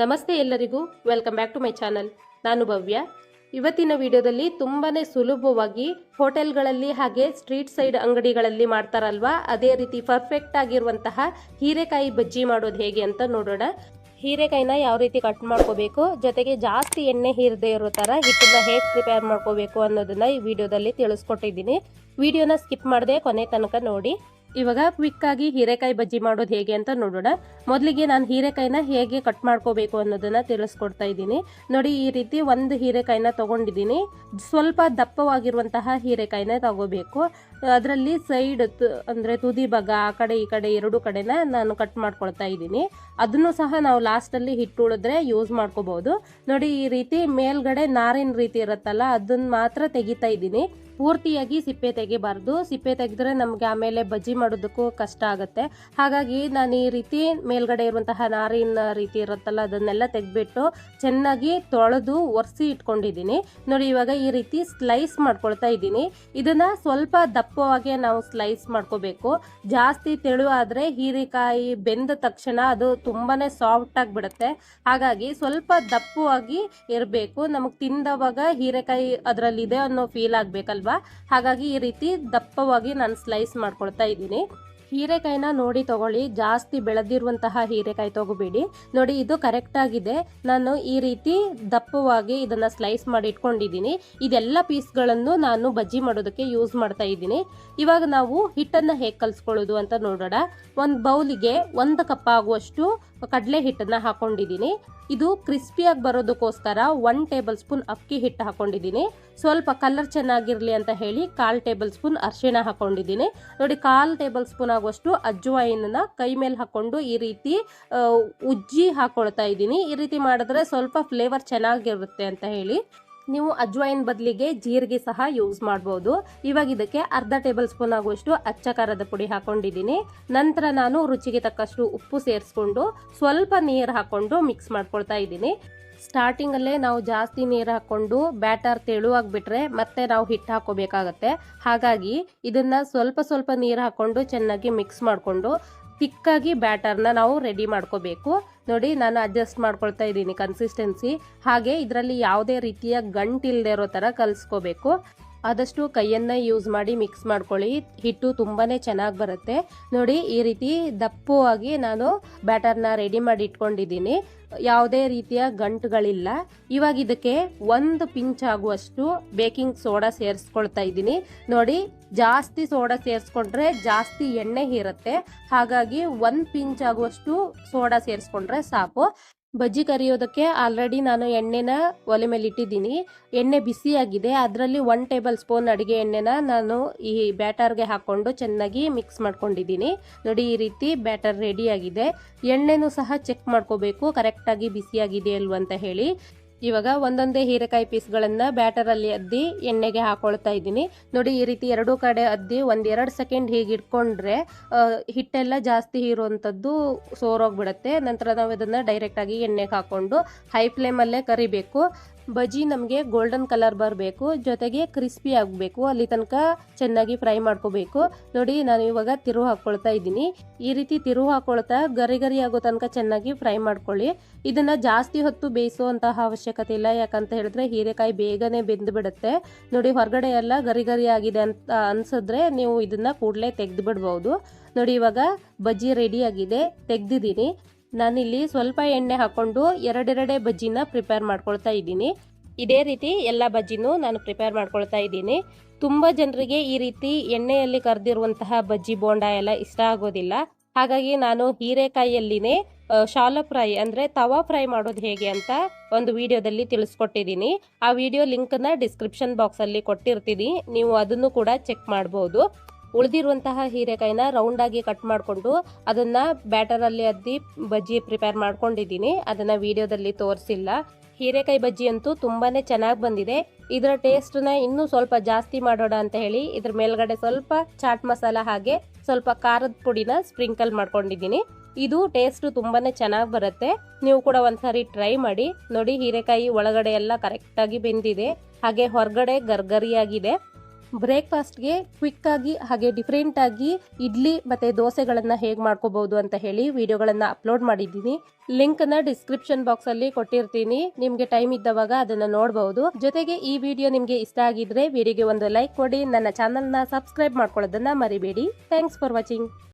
ನಮಸ್ತೆ ಎಲ್ಲರಿಗೂ. Welcome back to my channel ನಾನು ಭವ್ಯ. ಇವತ್ತಿನ ವಿಡಿಯೋದಲ್ಲಿ ತುಂಬಾ ಸುಲಭವಾಗಿ ಹೋಟೆಲ್ಗಳಲ್ಲಿ ಹಾಗೆ ಸ್ಟ್ರೀಟ್ ಸೈಡ್ ಅಂಗಡಿಗಳಲ್ಲಿ ಮಾಡ್ತಾರಲ್ವಾ? ಅದೇ ರೀತಿ ಪರ್ಫೆಕ್ಟ್ ಆಗಿರುವಂತಹ ಹೀರೆಕಾಯಿ ಬಜ್ಜಿ ಮಾಡೋದು ಹೇಗೆ ಅಂತ ನೋಡೋಣ. ಹೀರೆಕಾಯಿನ ಯಾವ ರೀತಿ ಕಟ್ ಮಾಡ್ಕೋಬೇಕು? ಜೊತೆಗೆ ಜಾಸ್ತಿ ಎಣ್ಣೆ ಹೀರದೇ ಇರೋ ಥರ ಹಿಟ್ಟನ್ನ ಹೇಗೆ ಪ್ರಿಪೇರ್ ಮಾಡ್ಕೋಬೇಕು ಅನ್ನೋದನ್ನ ಈ ವಿಡಿಯೋದಲ್ಲಿ ತಿಳಿಸ್ಕೊಟ್ಟಿದ್ದೀನಿ. ವಿಡಿಯೋನ ಸ್ಕಿಪ್ ಮಾಡದೆ ಕೊನೆ ತನಕ ನೋಡಿ. ಇವಾಗ ಕ್ವಿಕ್ ಆಗಿ ಹೀರೆಕಾಯಿ ಬಜ್ಜಿ ಮಾಡೋದು ಹೇಗೆ ಅಂತ ನೋಡೋಣ. ಮೊದಲಿಗೆ ನಾನು ಹೀರೆಕಾಯಿನ ಹೇಗೆ ಕಟ್ ಮಾಡ್ಕೋಬೇಕು ಅನ್ನೋದನ್ನ ತಿಳಿಸ್ಕೊಡ್ತಾ ಇದ್ದೀನಿ. ನೋಡಿ, ಈ ರೀತಿ ಒಂದು ಹೀರೆಕಾಯಿನ ತಗೊಂಡಿದ್ದೀನಿ. ಸ್ವಲ್ಪ ದಪ್ಪವಾಗಿರುವಂತಹ ಹೀರೆಕಾಯಿನ ತಗೋಬೇಕು. ಅದರಲ್ಲಿ ಸೈಡ್ ಅಂದರೆ ತುದಿ ಭಾಗ, ಆ ಕಡೆ ಈ ಕಡೆ ಎರಡು ಕಡೆನ ನಾನು ಕಟ್ ಮಾಡ್ಕೊಳ್ತಾ ಇದ್ದೀನಿ. ಅದನ್ನು ಸಹ ನಾವು ಲಾಸ್ಟಲ್ಲಿ ಹಿಟ್ಟು ಉಳಿದ್ರೆ ಯೂಸ್ ಮಾಡ್ಕೋಬಹುದು. ನೋಡಿ, ಈ ರೀತಿ ಮೇಲ್ಗಡೆ ನಾರಿನ ರೀತಿ ಇರುತ್ತಲ್ಲ ಅದನ್ನ ಮಾತ್ರ ತೆಗಿತಾ ಇದ್ದೀನಿ. ಪೂರ್ತಿಯಾಗಿ ಸಿಪ್ಪೆ ತೆಗಿಬಾರ್ದು. ಸಿಪ್ಪೆ ತೆಗೆದ್ರೆ ನಮಗೆ ಆಮೇಲೆ ಬಜ್ಜಿ ಮಾಡೋದಕ್ಕೂ ಕಷ್ಟ ಆಗುತ್ತೆ. ಹಾಗಾಗಿ ನಾನು ಈ ರೀತಿ ಮೇಲ್ಗಡೆ ಇರುವಂತಹ ನಾರಿನ ರೀತಿ ಇರುತ್ತಲ್ಲ, ಅದನ್ನೆಲ್ಲ ತೆಗೆದ್ಬಿಟ್ಟು ಚೆನ್ನಾಗಿ ತೊಳೆದು ಒರೆಸಿ ಇಟ್ಕೊಂಡಿದ್ದೀನಿ. ನೋಡಿ, ಇವಾಗ ಈ ರೀತಿ ಸ್ಲೈಸ್ ಮಾಡ್ಕೊಳ್ತಾ ಇದ್ದೀನಿ. ಇದನ್ನ ಸ್ವಲ್ಪ ದಪ್ಪವಾಗಿ ನಾವು ಸ್ಲೈಸ್ ಮಾಡ್ಕೋಬೇಕು. ಜಾಸ್ತಿ ತೆಳು ಆದರೆ ಹೀರೆಕಾಯಿ ಬೆಂದ ತಕ್ಷಣ ಅದು ತುಂಬಾನೇ ಸಾಫ್ಟ್ ಆಗಿಬಿಡುತ್ತೆ. ಹಾಗಾಗಿ ಸ್ವಲ್ಪ ದಪ್ಪವಾಗಿ ಇರಬೇಕು. ನಮಗೆ ತಿಂದವಾಗ ಹೀರೆಕಾಯಿ ಅದರಲ್ಲಿದೆ ಅನ್ನೋ ಫೀಲ್ ಆಗಬೇಕಲ್ವಾ? ಹಾಗಾಗಿ ಈ ರೀತಿ ದಪ್ಪವಾಗಿ ನಾನು ಸ್ಲೈಸ್ ಮಾಡ್ಕೊಳ್ತಾ ಇದ್ದೀನಿ. ಹೀರೆಕಾಯಿನ ನೋಡಿ ತಗೊಳ್ಳಿ. ಜಾಸ್ತಿ ಬೆಳೆದಿರುವಂತಹ ಹೀರೆಕಾಯಿ ತಗೋಬೇಡಿ. ನೋಡಿ, ಇದು ಕರೆಕ್ಟ್ ಆಗಿದೆ. ನಾನು ಈ ರೀತಿ ದಪ್ಪವಾಗಿ ಇದನ್ನ ಸ್ಲೈಸ್ ಮಾಡಿ ಇಟ್ಕೊಂಡಿದ್ದೀನಿ. ಇದೆಲ್ಲ ಪೀಸ್ಗಳನ್ನು ನಾನು ಬಜ್ಜಿ ಮಾಡೋದಕ್ಕೆ ಯೂಸ್ ಮಾಡ್ತಾ ಇದ್ದೀನಿ. ಇವಾಗ ನಾವು ಹಿಟ್ಟನ್ನ ಹೇಗೆ ಕಲ್ಸ್ಕೊಳ್ಳೋದು ಅಂತ ನೋಡೋಣ. ಒಂದು ಬೌಲಿಗೆ ಒಂದು ಕಪ್ ಆಗುವಷ್ಟು ಕಡಲೆ ಹಿಟ್ಟನ್ನ ಹಾಕೊಂಡಿದ್ದೀನಿ. ಇದು ಕ್ರಿಸ್ಪಿಯಾಗಿ ಬರೋದಕ್ಕೋಸ್ಕರ ಒನ್ ಟೇಬಲ್ ಸ್ಪೂನ್ ಅಕ್ಕಿ ಹಿಟ್ಟು ಹಾಕೊಂಡಿದ್ದೀನಿ. ಸ್ವಲ್ಪ ಕಲರ್ ಚೆನ್ನಾಗಿರಲಿ ಅಂತ ಹೇಳಿ ಕಾಲು ಟೇಬಲ್ ಸ್ಪೂನ್ ಅರಿಶಿಣ ಹಾಕೊಂಡಿದ್ದೀನಿ. ನೋಡಿ, ಕಾಲು ಟೇಬಲ್ ಸ್ಪೂನ್ ಆಗುವಷ್ಟು ಅಜ್ವಾಯಿನನ್ನ ಕೈ ಮೇಲೆ ಹಾಕ್ಕೊಂಡು ಈ ರೀತಿ ಉಜ್ಜಿ ಹಾಕೊಳ್ತಾ ಇದ್ದೀನಿ. ಈ ರೀತಿ ಮಾಡಿದ್ರೆ ಸ್ವಲ್ಪ ಫ್ಲೇವರ್ ಚೆನ್ನಾಗಿರುತ್ತೆ ಅಂತ ಹೇಳಿ. ನೀವು ಅಜ್ವಾಯಿನ್ ಬದಲಿಗೆ ಜೀರಿಗೆ ಸಹ ಯೂಸ್ ಮಾಡ್ಬೋದು. ಇವಾಗ ಇದಕ್ಕೆ ಅರ್ಧ ಟೇಬಲ್ ಸ್ಪೂನ್ ಆಗುವಷ್ಟು ಅಚ್ಚ ಖಾರದ ಪುಡಿ ಹಾಕೊಂಡಿದ್ದೀನಿ. ನಂತರ ನಾನು ರುಚಿಗೆ ತಕ್ಕಷ್ಟು ಉಪ್ಪು ಸೇರಿಸ್ಕೊಂಡು ಸ್ವಲ್ಪ ನೀರು ಹಾಕೊಂಡು ಮಿಕ್ಸ್ ಮಾಡ್ಕೊಳ್ತಾ ಇದ್ದೀನಿ. ಸ್ಟಾರ್ಟಿಂಗಲ್ಲೇ ನಾವು ಜಾಸ್ತಿ ನೀರು ಹಾಕ್ಕೊಂಡು ಬ್ಯಾಟರ್ ತೆಳುವಾಗಿಬಿಟ್ರೆ ಮತ್ತೆ ನಾವು ಹಿಟ್ಟು ಹಾಕೋಬೇಕಾಗತ್ತೆ. ಹಾಗಾಗಿ ಇದನ್ನ ಸ್ವಲ್ಪ ಸ್ವಲ್ಪ ನೀರು ಹಾಕ್ಕೊಂಡು ಚೆನ್ನಾಗಿ ಮಿಕ್ಸ್ ಮಾಡಿಕೊಂಡು ತಿಕ್ಕಾಗಿ ಬ್ಯಾಟರ್ನ ನಾವು ರೆಡಿ ಮಾಡ್ಕೋಬೇಕು. ನೋಡಿ ನಾನು ಅಡ್ಜಸ್ಟ್ ಮಾಡ್ಕೊಳ್ತಾ ಇದ್ದೀನಿ ಕನ್ಸಿಸ್ಟೆನ್ಸಿ ಹಾಗೆ ಇದರಲ್ಲಿ ಯಾವುದೇ ರೀತಿಯ ಗಂಟಿಲ್ಲದೆ ಇರೋ ಥರ ಕಲಿಸ್ಕೋಬೇಕು. ಆದಷ್ಟು ಕೈಯನ್ನ ಯೂಸ್ ಮಾಡಿ ಮಿಕ್ಸ್ ಮಾಡ್ಕೊಳ್ಳಿ. ಹಿಟ್ಟು ತುಂಬಾ ಚೆನ್ನಾಗಿ ಬರುತ್ತೆ. ನೋಡಿ, ಈ ರೀತಿ ದಪ್ಪವಾಗಿ ನಾನು ಬ್ಯಾಟರ್ನ ರೆಡಿ ಮಾಡಿ ಇಟ್ಕೊಂಡಿದ್ದೀನಿ. ಯಾವುದೇ ರೀತಿಯ ಗಂಟುಗಳಿಲ್ಲ. ಇವಾಗ ಇದಕ್ಕೆ ಒಂದು ಪಿಂಚ್ ಆಗುವಷ್ಟು ಬೇಕಿಂಗ್ ಸೋಡಾ ಸೇರಿಸ್ಕೊಳ್ತಾ ಇದ್ದೀನಿ. ನೋಡಿ, ಜಾಸ್ತಿ ಸೋಡಾ ಸೇರಿಸ್ಕೊಂಡ್ರೆ ಜಾಸ್ತಿ ಎಣ್ಣೆ ಹೀರುತ್ತೆ. ಹಾಗಾಗಿ ಒಂದು ಪಿಂಚ್ ಆಗುವಷ್ಟು ಸೋಡಾ ಸೇರಿಸ್ಕೊಂಡ್ರೆ ಸಾಕು. ಬಜ್ಜಿ ಕರಿಯೋದಕ್ಕೆ ಆಲ್ರೆಡಿ ನಾನು ಎಣ್ಣೆನ ಒಲೆ ಮೇಲೆ ಇಟ್ಟಿದ್ದೀನಿ. ಎಣ್ಣೆ ಬಿಸಿಯಾಗಿದೆ. ಅದರಲ್ಲಿ ಒನ್ ಟೇಬಲ್ ಸ್ಪೂನ್ ಅಡುಗೆ ಎಣ್ಣೆನ ನಾನು ಈ ಬ್ಯಾಟರ್ಗೆ ಹಾಕ್ಕೊಂಡು ಚೆನ್ನಾಗಿ ಮಿಕ್ಸ್ ಮಾಡ್ಕೊಂಡಿದ್ದೀನಿ. ನೋಡಿ ಈ ರೀತಿ ಬ್ಯಾಟರ್ ರೆಡಿಯಾಗಿದೆ ಎಣ್ಣೆನೂ ಸಹ ಚೆಕ್ ಮಾಡ್ಕೋಬೇಕು. ಕರೆಕ್ಟಾಗಿ ಬಿಸಿಯಾಗಿದೆ ಅಲ್ವಾ ಅಂತ ಹೇಳಿ. ಇವಾಗ ಒಂದೊಂದೇ ಹೀರೆಕಾಯಿ ಪೀಸ್ಗಳನ್ನು ಬ್ಯಾಟರಲ್ಲಿ ಅದ್ದಿ ಎಣ್ಣೆಗೆ ಹಾಕೊಳ್ತಾ ಇದ್ದೀನಿ. ನೋಡಿ, ಈ ರೀತಿ ಎರಡೂ ಕಡೆ ಅದ್ದಿ ಒಂದೆರಡು ಸೆಕೆಂಡ್ ಹೀಗೆ ಇಟ್ಕೊಂಡ್ರೆ ಹಿಟ್ಟೆಲ್ಲ ಜಾಸ್ತಿ ಹೀರುವಂಥದ್ದು ಸೋರೋಗ್ಬಿಡುತ್ತೆ. ನಂತರ ನಾವು ಇದನ್ನು ಡೈರೆಕ್ಟಾಗಿ ಎಣ್ಣೆಗೆ ಹಾಕ್ಕೊಂಡು ಹೈ ಫ್ಲೇಮಲ್ಲೇ ಕರಿಬೇಕು. ಬಜ್ಜಿ ನಮಗೆ ಗೋಲ್ಡನ್ ಕಲರ್ ಬರಬೇಕು, ಜೊತೆಗೆ ಕ್ರಿಸ್ಪಿ ಆಗಬೇಕು, ಅಲ್ಲಿ ತನಕ ಚೆನ್ನಾಗಿ ಫ್ರೈ ಮಾಡ್ಕೋಬೇಕು. ನೋಡಿ, ನಾನು ಇವಾಗ ತಿರು ಹಾಕ್ಕೊಳ್ತಾ ಇದ್ದೀನಿ. ಈ ರೀತಿ ತಿರು ಹಾಕ್ಕೊಳ್ತಾ ಗರಿ ಗರಿ ಆಗೋ ತನಕ ಚೆನ್ನಾಗಿ ಫ್ರೈ ಮಾಡ್ಕೊಳ್ಳಿ. ಇದನ್ನ ಜಾಸ್ತಿ ಹೊತ್ತು ಬೇಯಿಸುವಂತಹ ಅವಶ್ಯಕತೆ ಇಲ್ಲ, ಯಾಕಂತ ಹೇಳಿದ್ರೆ ಹೀರೆಕಾಯಿ ಬೇಗನೆ ಬೆಂದು ಬಿಡುತ್ತೆ. ನೋಡಿ, ಹೊರಗಡೆ ಎಲ್ಲ ಗರಿ ಗರಿ ಆಗಿದೆ ಅಂತ ಅನ್ಸಿದ್ರೆ ನೀವು ಇದನ್ನ ಕೂಡಲೇ ತೆಗೆದು ಬಿಡ್ಬೋದು ನೋಡಿ, ಇವಾಗ ಬಜ್ಜಿ ರೆಡಿ ಆಗಿದೆ, ತೆಗ್ದಿದ್ದೀನಿ. ನಾನಿಲ್ಲಿ ಸ್ವಲ್ಪ ಎಣ್ಣೆ ಹಾಕ್ಕೊಂಡು ಎರಡೆರಡೇ ಬಜ್ಜಿನ ಪ್ರಿಪೇರ್ ಮಾಡ್ಕೊಳ್ತಾ ಇದ್ದೀನಿ. ಇದೇ ರೀತಿ ಎಲ್ಲ ಬಜ್ಜಿನೂ ನಾನು ಪ್ರಿಪೇರ್ ಮಾಡ್ಕೊಳ್ತಾ ಇದ್ದೀನಿ. ತುಂಬ ಜನರಿಗೆ ಈ ರೀತಿ ಎಣ್ಣೆಯಲ್ಲಿ ಕರೆದಿರುವಂತಹ ಬಜ್ಜಿ ಬೋಂಡ ಎಲ್ಲ ಇಷ್ಟ ಆಗೋದಿಲ್ಲ. ಹಾಗಾಗಿ ನಾನು ಹೀರೆಕಾಯಿಯಲ್ಲಿನೇ ಶಾಲ ಫ್ರೈ ಅಂದರೆ ತವಾ ಫ್ರೈ ಮಾಡೋದು ಹೇಗೆ ಅಂತ ಒಂದು ವಿಡಿಯೋದಲ್ಲಿ ತಿಳಿಸ್ಕೊಟ್ಟಿದ್ದೀನಿ. ಆ ವಿಡಿಯೋ ಲಿಂಕನ್ನ ಡಿಸ್ಕ್ರಿಪ್ಷನ್ ಬಾಕ್ಸಲ್ಲಿ ಕೊಟ್ಟಿರ್ತೀನಿ. ನೀವು ಅದನ್ನು ಕೂಡ ಚೆಕ್ ಮಾಡ್ಬೋದು. ಉಳಿದಿರುವಂತಹ ಹೀರೆಕಾಯಿನ ಆಗಿ ಕಟ್ ಮಾಡಿಕೊಂಡು ಅದನ್ನ ಬ್ಯಾಟರಲ್ಲಿ ಅದ್ದಿ ಬಜ್ಜಿ ಪ್ರಿಪೇರ್ ಮಾಡ್ಕೊಂಡಿದ್ದೀನಿ. ಅದನ್ನ ವಿಡಿಯೋದಲ್ಲಿ ತೋರಿಸಿಲ್ಲ. ಹೀರೆಕಾಯಿ ಬಜ್ಜಿ ಅಂತೂ ತುಂಬಾನೇ ಚೆನ್ನಾಗಿ ಬಂದಿದೆ. ಇದರ ಟೇಸ್ಟ್ನ ಇನ್ನೂ ಸ್ವಲ್ಪ ಜಾಸ್ತಿ ಮಾಡೋಣ ಅಂತ ಹೇಳಿ ಇದ್ರ ಮೇಲ್ಗಡೆ ಸ್ವಲ್ಪ ಚಾಟ್ ಮಸಾಲ ಹಾಗೆ ಸ್ವಲ್ಪ ಖಾರದ ಪುಡಿನ ಸ್ಪ್ರಿಂಕಲ್ ಮಾಡ್ಕೊಂಡಿದ್ದೀನಿ. ಇದು ಟೇಸ್ಟ್ ತುಂಬಾನೇ ಚೆನ್ನಾಗಿ ಬರುತ್ತೆ. ನೀವು ಕೂಡ ಒಂದ್ಸಾರಿ ಟ್ರೈ ಮಾಡಿ. ನೋಡಿ ಹೀರೆಕಾಯಿ ಒಳಗಡೆ ಎಲ್ಲ ಕರೆಕ್ಟಾಗಿ ಬೆಂದಿದೆ. ಹಾಗೆ ಹೊರಗಡೆ ಗರ್ಗರಿಯಾಗಿದೆ. ಬ್ರೇಕ್ಫಾಸ್ಟ್ಗೆ ಕ್ವಿಕ್ ಆಗಿ ಹಾಗೆ ಡಿಫ್ರೆಂಟ್ ಆಗಿ ಇಡ್ಲಿ ಮತ್ತೆ ದೋಸೆಗಳನ್ನ ಹೇಗೆ ಮಾಡ್ಕೋಬಹುದು ಅಂತ ಹೇಳಿ ವಿಡಿಯೋಗಳನ್ನ ಅಪ್ಲೋಡ್ ಮಾಡಿದ್ದೀನಿ. ಲಿಂಕ್ನ ಡಿಸ್ಕ್ರಿಪ್ಷನ್ ಬಾಕ್ಸ್ ಅಲ್ಲಿ ಕೊಟ್ಟಿರ್ತೀನಿ. ನಿಮ್ಗೆ ಟೈಮ್ ಇದ್ದವಾಗ ಅದನ್ನ ನೋಡಬಹುದು ಜೊತೆಗೆ ಈ ವಿಡಿಯೋ ನಿಮ್ಗೆ ಇಷ್ಟ ಆಗಿದ್ರೆ ವಿಡಿಯೋಗೆ ಒಂದು ಲೈಕ್ ಕೊಡಿ. ನನ್ನ ಚಾನಲ್ನ ಸಬ್ಸ್ಕ್ರೈಬ್ ಮಾಡ್ಕೊಳ್ಳೋದನ್ನ ಮರಿಬೇಡಿ. Thanks for watching.